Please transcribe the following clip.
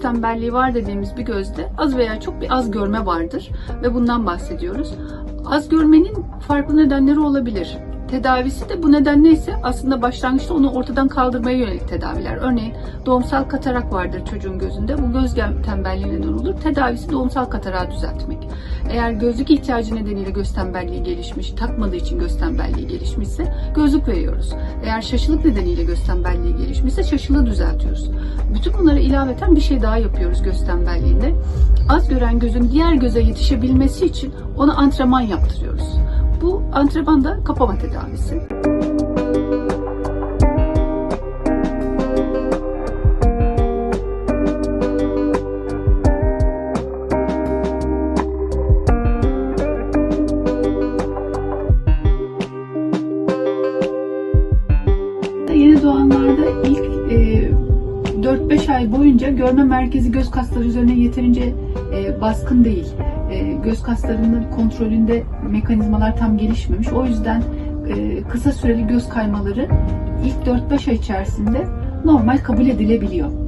tembelliği var dediğimiz bir gözde az veya çok bir az görme vardır ve bundan bahsediyoruz. Az görmenin farklı nedenleri olabilir. Tedavisi de bu nedenle ise aslında başlangıçta onu ortadan kaldırmaya yönelik tedaviler. Örneğin doğumsal katarak vardır çocuğun gözünde. Bu göz tembelliği neden olur. Tedavisi doğumsal katarağı düzeltmek. Eğer gözlük ihtiyacı nedeniyle göz tembelliği gelişmiş, takmadığı için göz tembelliği gelişmişse gözlük veriyoruz. Eğer şaşılık nedeniyle göz tembelliği gelişmişse şaşılığı düzeltiyoruz. Bütün bunlara ilaveten bir şey daha yapıyoruz göz tembelliğinde. Az gören gözün diğer göze yetişebilmesi için ona antrenman yaptırıyoruz. Bu antrenman da kapama tedavisi. Doğanlarda ilk e, 4-5 ay boyunca görme merkezi göz kasları üzerine yeterince e, baskın değil. E, göz kaslarının kontrolünde mekanizmalar tam gelişmemiş. O yüzden e, kısa süreli göz kaymaları ilk 4-5 ay içerisinde normal kabul edilebiliyor.